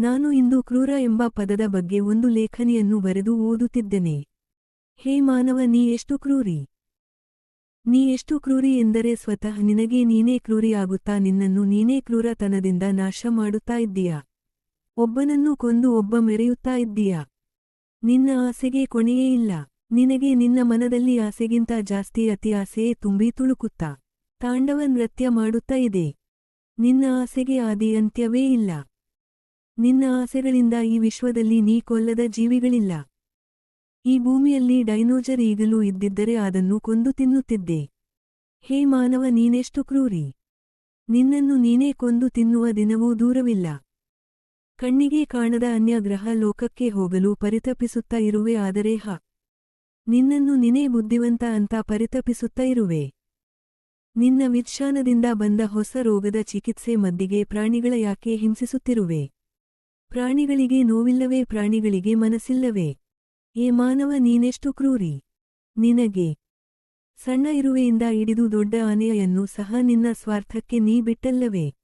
ನಾನು ಇಂದು ಕ್ರೂರ ಎಂಬ ಪದದ ಬಗ್ಗೆ ಒಂದು ಲೇಖನಿಯನ್ನು ಬರೆದು ಓದುತ್ತಿದ್ದೇನೆ. ಹೇ ಮಾನವ, ನೀ ಎಷ್ಟು ಕ್ರೂರಿ? ನೀ ಎಷ್ಟು ಕ್ರೂರಿ ಎಂದರೆ ಸ್ವತಃ ನಿನಗೆ ನೀನೇ ಕ್ರೂರಿಯಾಗುತ್ತಾ ನಿನ್ನನ್ನು ನೀನೇ ಕ್ರೂರತನದಿಂದ ನಾಶ ಮಾಡುತ್ತಾ ಇದ್ದೀಯ? ಒಬ್ಬನನ್ನು ಕೊಂದು ಒಬ್ಬ ಮೆರೆಯುತ್ತಾ ಇದ್ದೀಯ? ನಿನ್ನ ಆಸೆಗೆ ಕೊನೆಯೇ ಇಲ್ಲ. ನಿನಗೆ ನಿನ್ನ ಮನದಲ್ಲಿ ಆಸೆಗಿಂತ ಜಾಸ್ತಿ ಅತಿ ಆಸೆಯೇ ತುಂಬಿ ತುಳುಕುತ್ತಾ, ತಾಂಡವ ನೃತ್ಯ ಮಾಡುತ್ತಾ ಇದೆ. ನಿನ್ನ ಆಸೆಗೆ ಆದಿ ಅಂತ್ಯವೇ ಇಲ್ಲ. ನಿನ್ನ ಆಸೆಗಳಿಂದ ಈ ವಿಶ್ವದಲ್ಲಿ ನೀ ಕೊಲ್ಲದ ಜೀವಿಗಳಿಲ್ಲ. ಈ ಭೂಮಿಯಲ್ಲಿ ಡೈನೋಜರ್ ಈಗಲೂ ಇದ್ದಿದ್ದರೆ ಅದನ್ನು ಕೊಂದು ತಿನ್ನುತ್ತಿದ್ದೆ. ಹೇ ಮಾನವ, ನೀನೆಷ್ಟು ಕ್ರೂರಿ. ನಿನ್ನನ್ನು ನೀನೇ ಕೊಂದು ತಿನ್ನುವ ದಿನವೂ ದೂರವಿಲ್ಲ. ಕಣ್ಣಿಗೆ ಕಾಣದ ಅನ್ಯ ಗ್ರಹ ಲೋಕಕ್ಕೆ ಹೋಗಲು ಪರಿತಪಿಸುತ್ತ ಇರುವೆ, ಆದರೆ ಹ. ನಿನ್ನನ್ನು ನಿನೇ ಬುದ್ಧಿವಂತ ಅಂತ ಪರಿತಪಿಸುತ್ತಾ ಇರುವೆ. ನಿನ್ನ ವಿಚ್ಛಾನದಿಂದ ಬಂದ ಹೊಸ ರೋಗದ ಚಿಕಿತ್ಸೆ ಮದ್ದಿಗೆ ಪ್ರಾಣಿಗಳ ಯಾಕೆ ಹಿಂಸಿಸುತ್ತಿರುವೆ? ಪ್ರಾಣಿಗಳಿಗೆ ನೋವಿಲ್ಲವೇ ಪ್ರಾಣಿಗಳಿಗೆ ಮನಸ್ಸಿಲ್ಲವೇ? ಏ ಮಾನವ, ನೀನೆಷ್ಟು ಕ್ರೂರಿ? ನಿನಗೆ ಸಣ್ಣ ಇರುವೆಯಿಂದ ಹಿಡಿದು ದೊಡ್ಡ ಆನೆಯನ್ನು ಸಹ ನಿನ್ನ ಸ್ವಾರ್ಥಕ್ಕೆ ನೀ ಬಿಟ್ಟಲ್ಲವೇ?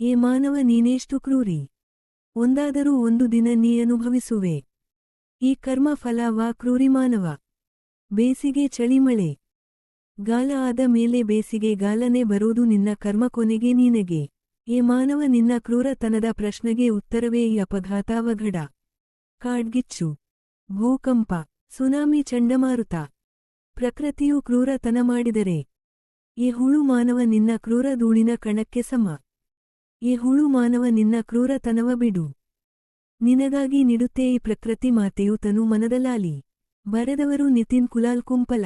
ಏ ಮಾನವ, ನೀನೆಷ್ಟು ಕ್ರೂರಿ? ಒಂದಾದರೂ ಒಂದು ದಿನ ನೀ ಅನುಭವಿಸುವೆ. ಈ ಕರ್ಮ ಫಲ ವಾ ಕ್ರೂರಿ ಮಾನವ. ಬೇಸಿಗೆ ಚಳಿಮಳೆ. ಗಾಲ ಆದ ಮೇಲೆ ಬೇಸಿಗೆ ಗಾಲನೆ ಬರೋದು ನಿನ್ನ ಕರ್ಮ ಕೊನೆಗೆ ನೀನಗೆ. ಏ ಮಾನವ ನಿನ್ನ ಕ್ರೂರತನದ ಪ್ರಶ್ನೆಗೆ ಉತ್ತರವೇ ಈ ಅಪಘಾತಾವಘಡ. ಕಾಡ್ಗಿಚ್ಚು. ಭೂಕಂಪ. ಸುನಾಮಿ ಚಂಡಮಾರುತ. ಪ್ರಕೃತಿಯು ಕ್ರೂರತನ ಮಾಡಿದರೆ. ಈ ಹುಳು ಮಾನವ ನಿನ್ನ ಕ್ರೂರ ಧೂಳಿನ ಕಣಕ್ಕೆ ಸಮ. ಈ ಹುಳು ಮಾನವ ನಿನ್ನ ಕ್ರೂರತನವ ಬಿಡು. ನಿನಗಾಗಿ ನಿಡುತ್ತೇ ಈ ಪ್ರಕೃತಿ ಮಾತೆಯು ತನು ಮನದಲಾಲಿ. ಬರೆದವರು ನಿತಿನ್ ಕುಲಾಲ್ ಕುಂಪಲ.